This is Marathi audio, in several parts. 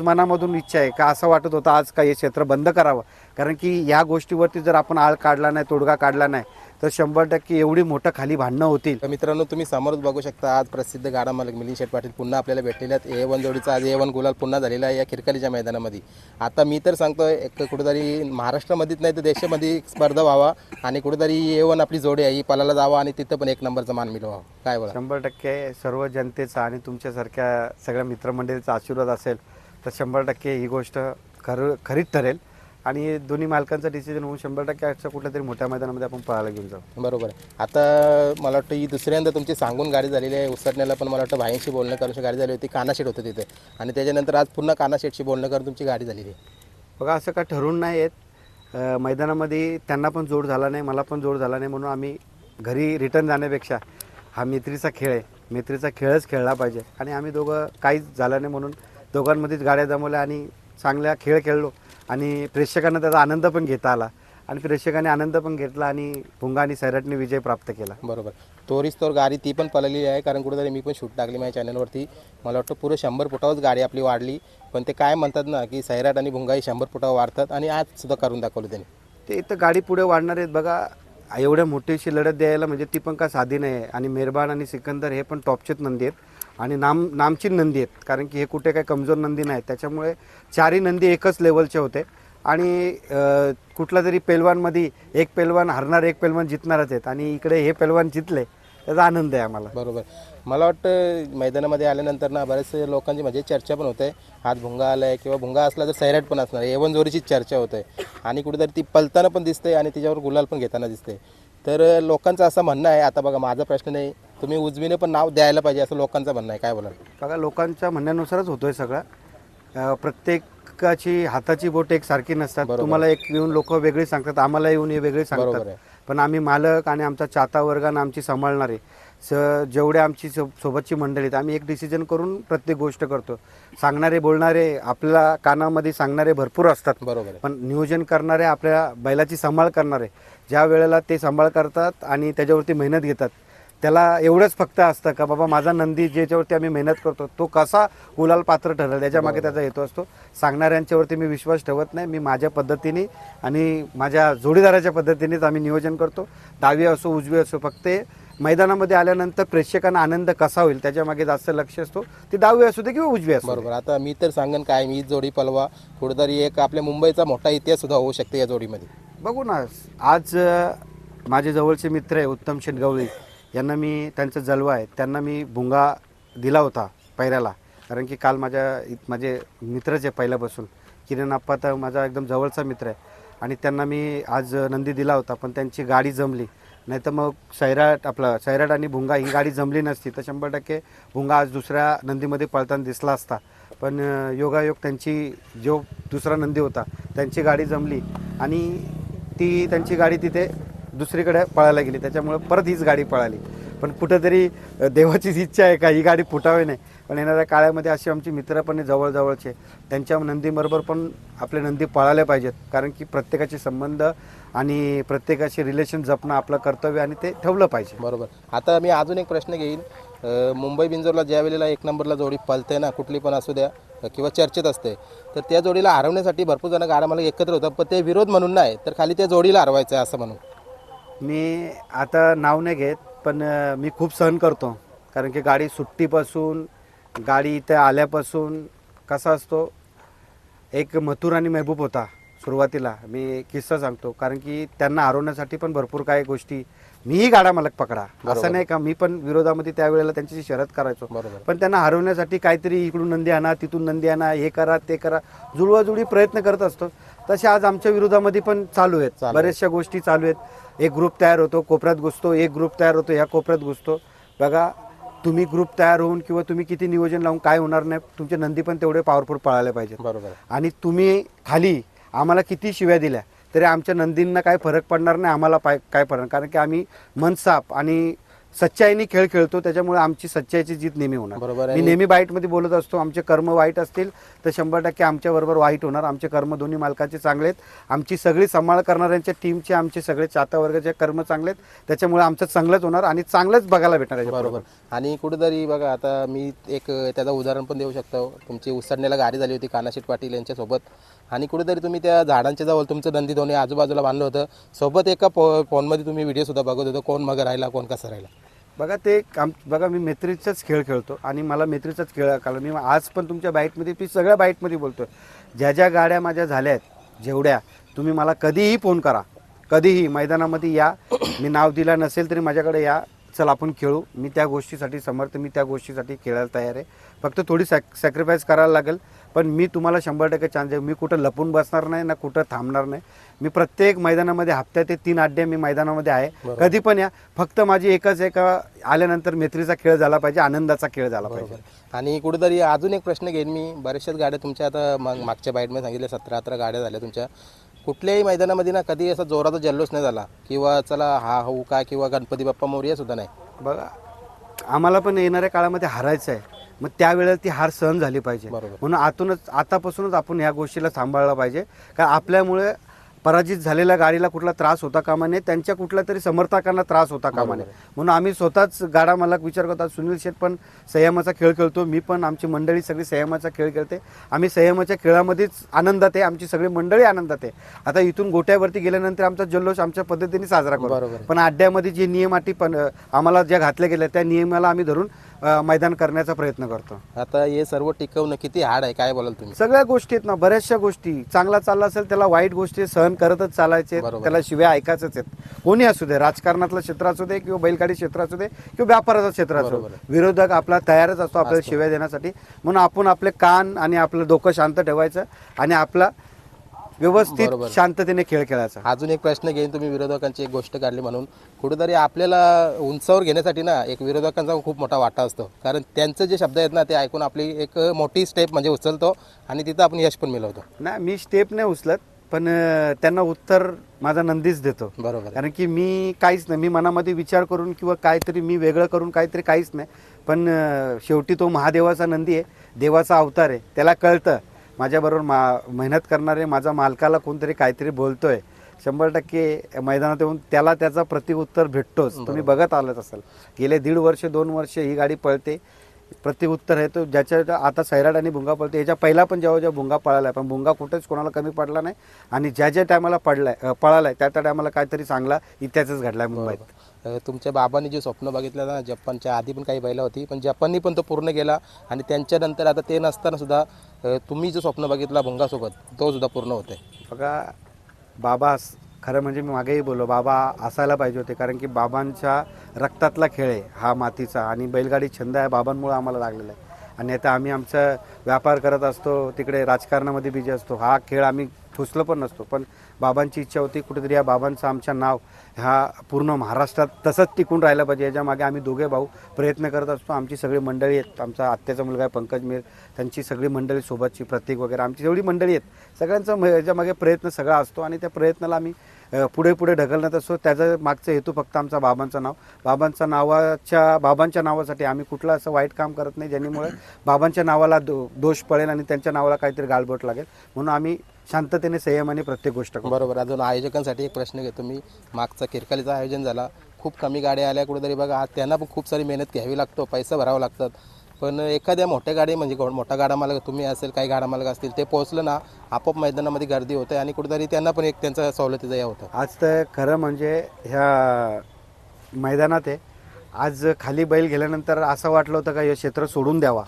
मनामधून इच्छा आहे का? असं वाटत होतं आज का हे क्षेत्र बंद करावं. कारण की या गोष्टीवरती जर आपण आळ काढला नाही तोडगा काढला नाही तर शंभर टक्के एवढी मोठं खाली भांडणं होतील. तर मित्रांनो तुम्ही समोरच बघू शकता आज प्रसिद्ध गाडा मालक मिलिंद शेठ पाटील पुन्हा आपल्याला भेटलेले आहेत. ए वन जोडीचा आज ए वन गुलाल पुन्हा झालेला आहे या खिरकालीच्या मैदानामध्ये. आता मी तर सांगतोय एक कुठेतरी महाराष्ट्रामध्येच नाही तर देशामध्ये स्पर्धा व्हावा आणि कुठेतरी ए वन आपली जोडी आहे ही पलाला जावा आणि तिथं पण एक नंबरचा मान मिळवा काय बोला? शंभर टक्के सर्व जनतेचा आणि तुमच्यासारख्या सगळ्या मित्रमंडळीचा आशीर्वाद असेल. तर शंभर टक्के ही गोष्ट खरं खरीच ठरेल. आणि दोन्ही मालकांचं डिसिजन होऊन शंभर टक्के अशा कुठल्या तरी मोठ्या मैदानामध्ये आपण पळायला घेऊन जाऊ. बरोबर आता मला वाटतं ही दुसऱ्यांदा तुमची सांगून गाडी झालेली आहे उसरण्याला पण मला वाटतं भाईंशी बोलणं करून गाडी झाली होती कानाशेट होतं तिथे. आणि त्याच्यानंतर आज पुन्हा कानाशेटशी बोलणं करून तुमची गाडी झालेली आहे. बघा असं का ठरवून नाही येत. मैदानामध्ये त्यांना पण जोड झाला नाही मला पण जोड झाला नाही म्हणून आम्ही घरी रिटर्न जाण्यापेक्षा हा मैत्रीचा खेळ आहे. मैत्रीचा खेळच खेळला पाहिजे. आणि आम्ही दोघं काहीच झालं नाही म्हणून दोघांमध्येच गाड्या जमवल्या आणि चांगल्या खेळ खेळलो. आणि प्रेक्षकांना त्याचा आनंद पण घेता आला. आणि प्रेक्षकांनी आनंद पण घेतला आणि भुंगा आणि सैराटने विजय प्राप्त केला. बरोबर. तोरीच तोर गाडी ती पण पळलेली आहे कारण कुठेतरी मी पण शूट टाकली माझ्या चॅनलवरती. मला वाटतं पुरं शंभर फुटावरच गाडी आपली वाढली. पण ते काय म्हणतात ना की सैराट आणि भुंगाई शंभर फुटावर वाढतात आणि आज सुद्धा करून दाखवलं त्यांनी. ते इथं गाडी पुढे वाढणार आहेत. बघा एवढ्या मोठीशी लढत द्यायला म्हणजे ती पण का साधी नाही आहे. आणि मेहरबान आणि सिकंदर हे पण टॉपचेच नंदी आहेत. आणि नाम नामची नंदी आहेत. कारण की हे कुठे काही कमजोर नंदी नाहीत त्याच्यामुळे चारही नंदी एकच लेवलचे होते. आणि कुठला तरी पेलवानमध्ये एक पेलवान हरणार एक पेलवान जितणारच आहेत. आणि इकडे हे पेलवान जितले त्याचा आनंद आहे आम्हाला. बरोबर. मला वाटतं मैदानामध्ये आल्यानंतर ना बरेचसे लोकांची म्हणजे चर्चा पण होते. आज भुंगा आलाय किंवा भुंगा असला तर सैराट पण असणार एवन जोरीची चर्चा होते. आणि कुठेतरी ती पलताना पण दिसते आणि तिच्यावर गुलाल पण घेताना दिसते. तर लोकांचं असं म्हणणं आहे आता बघा माझा प्रश्न नाही तुम्ही उजवीने पण नाव द्यायला पाहिजे असं लोकांचं म्हणणं आहे. काय बोलाल? बघा लोकांच्या म्हणण्यानुसारच होतोय सगळं. अं, प्रत्येकाची हाताची बोट एक सारखी नसतात. बरोबर. तुम्हाला एक येऊन लोक वेगळी सांगतात आम्हाला येऊन हे वेगळे बरोबर सांगतात आहे. पण आम्ही मालक आणि आमचा चाहता वर्ग आणि आमची सांभाळणारे स जेवढे आमची सो- सोबतची मंडळी आहेत आम्ही एक डिसिजन करून प्रत्येक गोष्ट करतो. सांगणारे बोलणारे आपल्या कानामध्ये सांगणारे भरपूर असतात. बरोबर आहे. पण नियोजन करणारे आपल्या बैलाची सांभाळ करणारे ज्या वेळेला ते सांभाळ करतात आणि त्याच्यावरती मेहनत घेतात त्याला एवढंच फक्त असतं का बाबा माझा नंदी ज्याच्यावरती आम्ही मेहनत करतो तो कसा गुलाल पात्र ठरेल? त्याच्यामागे त्याचा हेतू असतो. सांगणाऱ्यांच्यावरती मी विश्वास ठेवत नाही. मी माझ्या पद्धतीने आणि माझ्या जोडीदाराच्या पद्धतीनेच आम्ही नियोजन करतो. डावी असो उजवी असो फक्त मैदानामध्ये आल्यानंतर प्रेक्षकांना आनंद कसा होईल त्याच्यामागे जास्त लक्ष असतो. ती डावी असू दे किंवा उजवी असू. बरोबर. आता मी तर सांगेन काय मी जोडी पलवा कुठेतरी एक आपल्या मुंबईचा मोठा इतिहास सुद्धा होऊ शकते या जोडीमध्ये. बघू ना आज माझे जवळचे मित्र आहे उत्तम शेटगवळी यांना मी त्यांचा जलवा आहे त्यांना मी भुंगा दिला होता पैऱ्याला. कारण की काल माझ्या माझे मित्रच आहे पहिल्यापासून. किरण आप्पा तर माझा एकदम जवळचा मित्र आहे. आणि त्यांना मी आज नंदी दिला होता पण त्यांची गाडी जमली. नाही तर मग सैराट आपलं सैराट आणि भुंगा ही गाडी जमली नसती. तर शंभर टक्के भुंगा आज दुसऱ्या नंदीमध्ये पळताना दिसला असता. पण योगायोग त्यांची जो दुसरा नंदी होता त्यांची गाडी जमली. आणि ती त्यांची गाडी तिथे दुसरीकडे पळायला गेली. त्याच्यामुळे परत हीच गाडी पळाली. पण कुठंतरी देवाचीच इच्छा आहे का ही गाडी फुटावी नाही. पण येणाऱ्या काळामध्ये अशी आमची मित्र पण जवळजवळचे. त्यांच्या नंदीबरोबर पण आपले नंदी पळाले पाहिजेत. कारण की प्रत्येकाचे संबंध आणि प्रत्येकाशी रिलेशन जपणं आपलं कर्तव्य आणि ते ठेवलं पाहिजे. बरोबर. आता मी अजून एक प्रश्न घेईन. मुंबई बिंजोरला ज्या वेळेला एक नंबरला जोडी पळते ना कुठली पण असू द्या किंवा चर्चेत असते तर त्या जोडीला हरवण्यासाठी भरपूर जण गाड्या मला एकत्र होतात. पण ते विरोध म्हणून नाही तर खाली त्या जोडीला हरवायचं आहे असं म्हणून. मी आता नाव नाही घेत पण मी खूप सहन करतो. कारण की गाडी सुट्टीपासून गाडी इथे आल्यापासून कसा असतो एक मथुर आणि महबूब होता सुरुवातीला. मी किस्सा सांगतो. कारण की त्यांना हरवण्यासाठी पण भरपूर काही गोष्टी मीही गाडा मालक पकडा. असं नाही का? मी पण विरोधामध्ये त्यावेळेला त्यांच्याशी शरद करायचो. पण त्यांना हरवण्यासाठी काहीतरी इकडून नंदी आणा तिथून नंदी आणा हे करा ते करा. जुळवाजुळी प्रयत्न करत असतो. तसे आज आमच्या विरोधामध्ये पण चालू आहेत. बऱ्याचशा गोष्टी चालू आहेत. एक ग्रुप तयार होतो कोपऱ्यात घुसतो. एक ग्रुप तयार होतो ह्या कोपऱ्यात घुसतो. बघा तुम्ही ग्रुप तयार होऊन किंवा तुम्ही किती नियोजन लावून काय होणार नाही तुमचे नंदी पण तेवढे पॉवरफुल पळायला पाहिजेत. बरोबर. आणि तुम्ही खाली आम्हाला किती शिव्या दिल्या तरी आमच्या नंदींना काय फरक पडणार नाही आम्हाला पाय काय पडणार. कारण की आम्ही मनसाप आणि सच्चाईने खेळ खेळतो त्याच्यामुळे आमची सच्चाईची जीत नेहमी होणार. बरोबर मी आहे नेहमी बाईटमध्ये बोलत असतो आमचे कर्म वाईट असतील तर शंभर टक्के आमच्याबरोबर वाईट होणार. आमचे कर्म दोन्ही मालकाचे चांगले आहेत. आमची सगळी सांभाळ करणाऱ्यांच्या टीमचे आमचे सगळे वर्गाचे कर्म चांगले आहेत. त्याच्यामुळे आमचं चांगलंच होणार आणि चांगलंच बघायला भेटणार याच्या बरोबर. आणि कुठेतरी बघा आता मी एक त्याचं उदाहरण पण देऊ शकतो. तुमची उसडण्याला गाडी झाली होती कानाशीट पाटील यांच्यासोबत. आणि कुठेतरी तुम्ही त्या झाडांच्या जवळ तुमचं नंदी दोन्ही आजूबाजूला बांधलं होतं. सोबत एका फो फोनमध्ये तुम्ही व्हिडिओसुद्धा बघत होतो. कोण मग राहिला कोण कसा राहिला? बघा ते काम बघा मी मैत्रीचाच खेळ खेळतो आणि मला मैत्रीचाच खेळ कारण मी आज पण तुमच्या बाईटमध्ये मी सगळ्या बाईटमध्ये बोलतो. ज्या ज्या गाड्या माझ्या झाल्या आहेत जेवढ्या तुम्ही मला कधीही फोन करा. कधीही मैदानामध्ये या. मी नाव दिला नसेल तरी माझ्याकडे या. चल आपण खेळू. मी त्या गोष्टीसाठी समर्थ मी त्या गोष्टीसाठी खेळायला तयार आहे. फक्त थोडी सॅक सॅक्रिफाईस करायला लागेल. पण मी तुम्हाला शंभर टक्के चान्स देऊ. मी कुठं लपून बसणार नाही ना कुठं थांबणार नाही. मी प्रत्येक मैदानामध्ये हप्त्यात ते तीन अड्डे मी मैदानामध्ये आहे. कधी पण या. फक्त माझी एकच एक आल्यानंतर मैत्रीचा खेळ झाला पाहिजे आनंदाचा खेळ झाला पाहिजे. आणि कुठेतरी अजून एक प्रश्न घेईन मी. बऱ्याचशाच गाड्या तुमच्या आता मग मागच्या बाईटमध्ये सांगितले सतरा अठरा गाड्या झाल्या तुमच्या. कुठल्याही मैदानामध्ये ना कधी असा जोराचा जल्लोष नाही झाला किंवा चला हा होऊ का किंवा गणपती बाप्पा मोर्या सुद्धा नाही. बघा आम्हाला पण येणाऱ्या काळामध्ये हारायचं आहे. मग त्यावेळेला ती हार सहन झाली पाहिजे. म्हणून आतूनच आतापासूनच आपण ह्या गोष्टीला सांभाळलं पाहिजे. कारण आपल्यामुळे पराजित झालेल्या गाडीला कुठला त्रास होता कामा नये त्यांच्या कुठल्या तरी समर्थकांना त्रास होता कामा नये. म्हणून आम्ही स्वतःच गाडा मला विचार करतात सुनील शेठ पण संयमाचा खेळ खेळतो मी पण आमची मंडळी सगळी संयमाचा खेळ खेळते. आम्ही संयमाच्या खेळामध्येच आनंदात आहे आमची सगळी मंडळी आनंदात आहे. आता इथून गोट्यावरती गेल्यानंतर आमचा जल्लोष आमच्या पद्धतीने साजरा करतो. पण अड्ड्यामध्ये जे नियम अटी पण आम्हाला ज्या घातल्या गेल्या त्या नियमाला आम्ही धरून अ, मैदान करण्याचा प्रयत्न करतो. आता हे सर्व टिकवणं किती हार्ड आहे काय बोलाल तुम्ही? सगळ्या गोष्टी आहेत ना बऱ्याचशा गोष्टी चांगला चालला असेल त्याला वाईट गोष्टी सहन करतच चालायचे बरोबर. त्याला शिव्या ऐकायचंच आहेत. कोणी असू दे राजकारणातलं क्षेत्र असू दे किंवा बैलगाडी क्षेत्र असू दे किंवा व्यापाराचं क्षेत्र असू बरोबर. दे विरोधक आपला तयारच असतो आपल्याला शिव्या देण्यासाठी. म्हणून आपण आपले कान आणि आपलं डोकं शांत ठेवायचं आणि आपला व्यवस्थित बरोबर. शांततेने खेळ खेळायचा. अजून एक प्रश्न घेईन तुम्ही विरोधकांची एक गोष्ट काढली म्हणून. कुठेतरी आपल्याला उंचावर घेण्यासाठी ना एक विरोधकांचा खूप मोठा वाटा असतो. कारण त्यांचं जे शब्द आहेत ना ते ऐकून आपली एक मोठी स्टेप म्हणजे उचलतो आणि तिथं आपण यश पण मिळवतो. नाही मी स्टेप नाही उचलत पण अं, त्यांना उत्तर माझा नंदीच देतो. बरोबर. आहे. कारण की मी काहीच नाही मी मनामध्ये विचार करून किंवा काहीतरी मी वेगळं करून काहीतरी काहीच नाही. पण अं, शेवटी तो महादेवाचा नंदी आहे देवाचा अवतार आहे त्याला कळतं. माझ्याबरोबर मा मेहनत करणारे माझा मालकाला कोणतरी काहीतरी बोलतोय. शंभर टक्के मैदानात येऊन त्याला त्याचा प्रतिउत्तर भेटतोच. तुम्ही बघत आलंच असाल. गेले दीड वर्ष दोन वर्ष ही गाडी पळते. प्रतिउत्तर आहे तो ज्याच्या आता सैराट आणि भुंगा पळते याच्या पहिला पण जेव्हा जेव्हा भुंगा पळाला पण भुंगा कुठेच कोणाला कमी पडला नाही. आणि ज्या ज्या टायमाला पडलाय अं, पळालाय त्या त्या टायमाला काहीतरी चांगला इतिहासच घडलाय मुंबईत. अ, तुमच्या बाबांनी जे स्वप्न बघितलं ना जपानच्या आधी पण काही बैला होती पण जपाननी पण तो पूर्ण केला आणि त्यांच्यानंतर आता ते नसताना सुद्धा तुम्ही जे स्वप्न बघितला भुंगासोबत तो सुद्धा पूर्ण होते बघा बाबा खरं म्हणजे मी मागेही बोललो बाबा असायला पाहिजे होते कारण की बाबांच्या रक्तातला खेळ आहे हा मातीचा आणि बैलगाडी छंद आहे बाबांमुळे आम्हाला लागलेला आहे. आणि आता आम्ही आमचा व्यापार करत असतो तिकडे राजकारणामध्ये बिझी असतो हा खेळ आम्ही फुसलो पण नसतो पण बाबांची इच्छा होती कुठेतरी या बाबांचं आमचं नाव ह्या पूर्ण महाराष्ट्रात तसंच टिकून राहिलं पाहिजे. याच्या मागे आम्ही दोघे भाऊ प्रयत्न करत असतो. आमची सगळी मंडळी आहेत. आमचा आत्याचा मुलगा आहे पंकज मीर. त्यांची सगळी मंडळी सोबतची प्रतीक वगैरे. आमची जेवढी मंडळी आहेत सगळ्यांचा म- याच्या मागे प्रयत्न सगळा असतो आणि त्या प्रयत्नाला आम्ही पुढे पुढे ढकलण्यात असतो. त्याचा मागचा हेतू फक्त आमचा बाबांचं नाव. बाबांच्या नावाच्या बाबांच्या नावासाठी आम्ही कुठलं असं वाईट काम करत नाही ज्यांनीमुळे बाबांच्या नावाला दो दोष पडेल आणि त्यांच्या नावाला काहीतरी गालबोट लागेल. म्हणून आम्ही शांततेने संयमाने प्रत्येक गोष्ट बरोबर. अजून आयोजकांसाठी एक प्रश्न घेतो मी. मागचा किरकालीचं आयोजन झाला. खूप कमी गाड्या आल्या कुठेतरी. बघा आज त्यांना पण खूप सारी मेहनत घ्यावी लागतो पैसा भरावा लागतात. पण एखाद्या मोठ्या गाडी म्हणजे गो- मोठा गाडा मालक तुम्ही असेल काही गाडा मालक असतील ते पोहोचलं ना आपोआप मैदानामध्ये गर्दी होते आणि कुठेतरी त्यांना पण एक त्यांचा सवलतीचा या होतं. आज तर खरं म्हणजे ह्या मैदानात आहे. आज खाली बैल गेल्यानंतर असं वाटलं होतं का हे क्षेत्र सोडून द्यावा.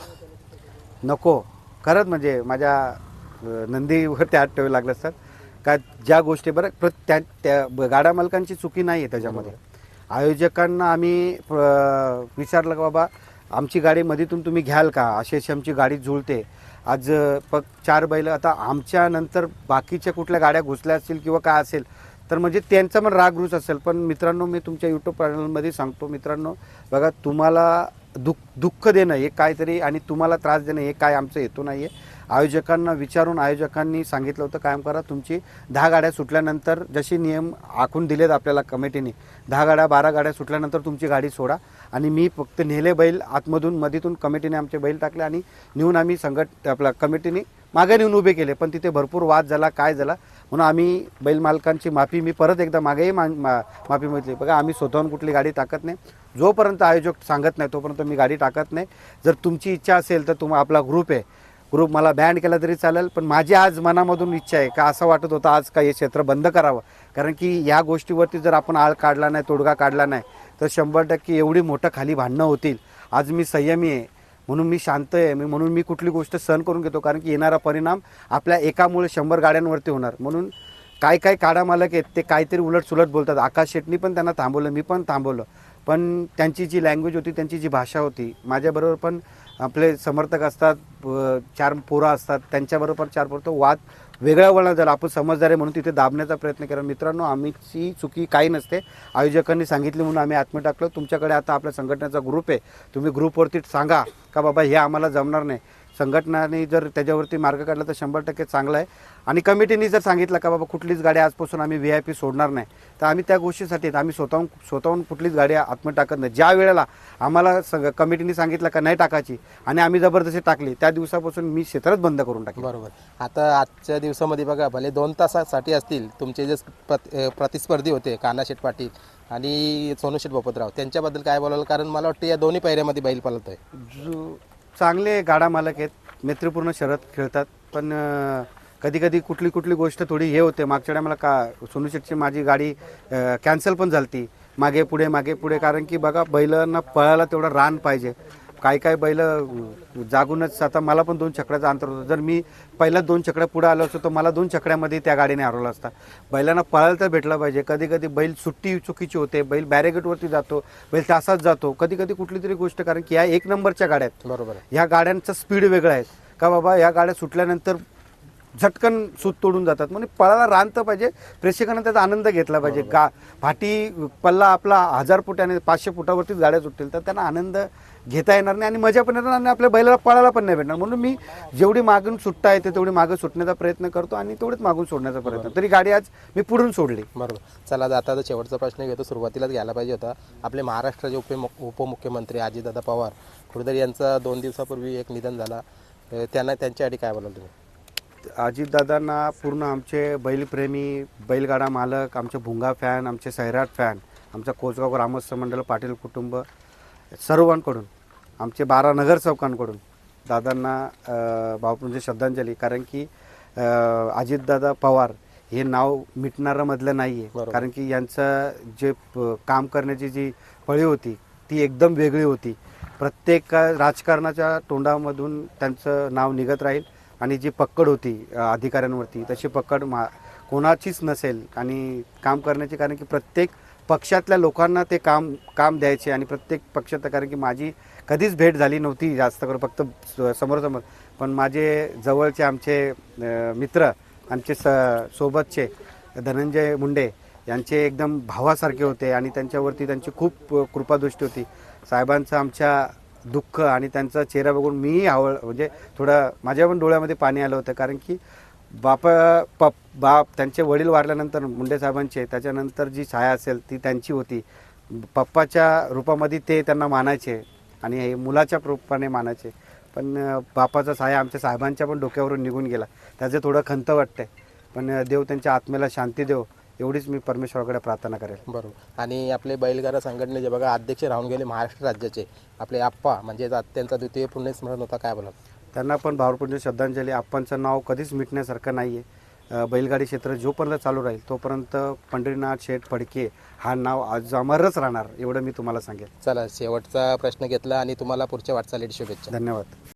नको. खरंच म्हणजे माझ्या नंदीवर नंदीवरती हात ठेवावे लागले असतात का ज्या गोष्टी बरं प्र त्या त्या गाड्या मालकांची चुकी नाही आहे त्याच्यामध्ये. आयोजकांना आम्ही विचारलं का बाबा आमची गाडी मधीतून तुम्ही घ्याल का? अशी अशी आमची गाडी जुळते. आज पग चार बैल आता आमच्या नंतर बाकीच्या कुठल्या गाड्या घुसल्या असतील किंवा काय असेल तर म्हणजे त्यांचा पण रागरूच असेल. पण मित्रांनो मी तुमच्या यूट्यूब चॅनलमध्ये सांगतो मित्रांनो बघा तुम्हाला दुःख दुःख देणं हे काहीतरी आणि तुम्हाला त्रास देणं हे काय आमचं हेतू नाही आहे आयोजकांना विचारून आयोजकांनी सांगितलं होतं कायम करा तुमची दहा गाड्या सुटल्यानंतर जशी नियम आखून दिलेत आपल्याला कमिटीने दहा गाड्या बारा गाड्या सुटल्यानंतर तुमची गाडी सोडा आणि मी फक्त नेले बैल आतमधून मधीतून कमिटीने आमचे बैल टाकले आणि नेऊन आम्ही संघट आपल्या कमिटीने मागे नेऊन उभे केले. पण तिथे भरपूर वाद झाला काय झाला म्हणून आम्ही बैल मालकांची माफी मी परत एकदा मागेही मा मा- माफी मागितली. बघा आम्ही स्वतःहून कुठली गाडी टाकत नाही. जोपर्यंत आयोजक सांगत नाही तोपर्यंत मी गाडी टाकत नाही. जर तुमची इच्छा असेल तर तुम आपला ग्रुप आहे. ग्रुप मला बँड केला तरी चालेल पण माझी आज मनामधून इच्छा आहे का असं वाटत होतं आज का हे क्षेत्र बंद करावं. कारण की या गोष्टीवरती जर आपण आळ काढला नाही तोडगा काढला नाही तर शंभर टक्के एवढी मोठं खाली भांडणं होतील. आज मी संयमी आहे म्हणून मी शांत आहे मी म्हणून मी कुठली गोष्ट सहन करून घेतो कारण की येणारा परिणाम आपल्या एकामुळे शंभर गाड्यांवरती होणार. म्हणून काय काय काढा मालक आहेत ते काहीतरी उलट सुलट बोलतात. आकाश शेटनी पण त्यांना थांबवलं मी पण थांबवलं. पण त्यांची जी लँग्वेज होती त्यांची जी भाषा होती माझ्याबरोबर पण आपले समर्थक असतात चार पोरं असतात त्यांच्याबरोबर चार पोरं तो वाद वेगळा वळणा झाला आपण समजदार आहे म्हणून तिथे दाबण्याचा प्रयत्न केला. मित्रांनो आम्हीची चुकी काही नसते. आयोजकांनी सांगितली म्हणून आम्ही आत्म टाकलं. तुमच्याकडे आता आपल्या संघटनेचा ग्रुप आहे. तुम्ही ग्रुपवरती सांगा का बाबा हे आम्हाला जमणार नाही. संघटनाने जर त्याच्यावरती मार्ग काढला तर शंभर टक्के चांगला आहे. आणि कमिटीने जर सांगितलं का बाबा कुठलीच गाडी आजपासून आम्ही व्ही आय पी सोडणार नाही तर आम्ही त्या गोष्टीसाठी आम्ही स्वतःहून स्वतःहून कुठलीच गाडी आत्म टाकत नाही. ज्या वेळेला आम्हाला संघ कमिटीने सांगितलं का नाही टाकायची आणि आम्ही जबरदस्ती टाकली त्या दिवसापासून मी क्षेत्रच बंद करून टाकली. बरोबर. आता आजच्या दिवसामध्ये बघा भले दोन तासासाठी असतील तुमचे जे प्रतिस्पर्धी होते कानाशेठ पाटील आणि सोनूशेठ बोपतराव त्यांच्याबद्दल काय बोलाल? कारण मला वाटतं या दोन्ही पायऱ्यामध्ये बैल पळत आहे जो चांगले गाडा मालक आहेत. मैत्रीपूर्ण शरद खेळतात. पण कधी कधी कुठली कुठली गोष्ट थोडी हे होते. मागच्या टायमाला का सोनू शेटची माझी गाडी कॅन्सल पण झाली मागे पुढे मागे पुढे. कारण की बघा बैलांना पळायला तेवढं रान पाहिजे. काही काही बैल जागूनच आता मला पण दोन चकड्याचं अंतर होतं. जर मी पहिल्या दोन चकड्या पुढे आलो असतो तर मला दोन चकड्यामध्ये त्या गाडीने हरवला असता. बैलांना पळायला तर भेटलं पाहिजे. कधी कधी बैल सुट्टी चुकीची होते बैल बॅरेगेटवरती जातो बैल तासात जातो. कधी कधी कुठली तरी गोष्ट कारण की या एक नंबरच्या गाड्या आहेत. बरोबर ह्या गाड्यांचं स्पीड वेगळं आहे. का बाबा या गाड्या सुटल्यानंतर झटकन सूत तोडून जातात. म्हणजे पळाला रांत पाहिजे. प्रेक्षकांना त्याचा आनंद घेतला पाहिजे. गा फाटी पल्ला आपला हजार फूट आणि पाचशे फुटावरतीच गाड्या सुटतील तर त्यांना आनंद घेता येणार नाही आणि मजा पण येणार आणि आपल्या बैलाला पळायला पण नाही भेटणार. म्हणून मी जेवढी मागून सुटता येते तेवढी मागं सुटण्याचा प्रयत्न करतो आणि तेवढीच मागून सोडण्याचा प्रयत्न. तरी गाडी आज मी पुढून सोडली. बरोबर. चला आता शेवटचा प्रश्न घेतो. सुरुवातीलाच घ्यायला पाहिजे होता. आपले महाराष्ट्राचे उप उपमुख्यमंत्री अजितदादा पवार कुठेतरी यांचा दोन दिवसापूर्वी एक निधन झाला. त्यांना त्यांच्यासाठी काय बोलाल तुम्ही? अजितदादांना पूर्ण आमचे बैलप्रेमी बैलगाडा मालक आमचे भुंगा फॅन आमचे सैराट फॅन आमचा कोचगाव ग्रामस्थ मंडळ पाटील कुटुंब सर्वांकडून आमचे बारा नगर चौकांकडून दादांना भावपूंची श्रद्धांजली. कारण की अजितदादा पवार हे नाव मिटणारं मधलं नाही आहे. कारण की यांचं जे काम करण्याची जी पळी होती ती एकदम वेगळी होती. प्रत्येक राजकारणाच्या तोंडामधून त्यांचं नाव निघत राहील. आणि जी पक्कड होती अधिकाऱ्यांवरती तशी पक्कड मा कोणाचीच नसेल. आणि काम करण्याची कारण की प्रत्येक पक्षातल्या लोकांना ते काम काम द्यायचे आणि प्रत्येक पक्षात कारण की माझी कधीच भेट झाली नव्हती जास्त करून फक्त स- समोरासमोर. पण माझे जवळचे आमचे मित्र आमचे स सोबतचे धनंजय मुंडे यांचे एकदम भावासारखे होते आणि त्यांच्यावरती त्यांची खूप कृपादृष्टी होती. साहेबांचं आमच्या दुःख आणि त्यांचा चेहरा बघून मीही आवड म्हणजे थोडं माझ्या पण डोळ्यामध्ये पाणी आलं होतं. कारण की बापा पप बाप त्यांचे वडील वारल्यानंतर मुंडे साहेबांचे त्याच्यानंतर जी छाया असेल ती त्यांची होती. पप्पाच्या रूपामध्ये ते त्यांना मानायचे आणि हे मुलाच्या रूपाने मानायचे. पण बापाचा छाया आमच्या साहेबांच्या पण डोक्यावरून निघून गेला. त्याचं थोडं खंत वाटतंय. पण देव त्यांच्या आत्म्याला शांती देव. एवढीच मी परमेश्वराकडे प्रार्थना करेल. बरोबर. आणि आपले बैलगाडा संघटनेचे बघा अध्यक्ष राहून गेले महाराष्ट्र राज्याचे आपले आप्पा म्हणजे त्यांचा द्वितीय पुण्यस्मरण होता काय बोलाल? त्यांना पण भावपूर्ण श्रद्धांजली. आप्पांचं नाव कधीच मिटण्यासारखं नाही आहे बैलगाडी क्षेत्र जोपर्यंत चालू राहील तोपर्यंत पंढरीनाथ शेठ फडके हा नाव आज अमरच राहणार एवढं मी तुम्हाला सांगेन चला शेवटचा प्रश्न घेतला आणि तुम्हाला पुढच्या वाटचालीची शुभेच्छा. धन्यवाद.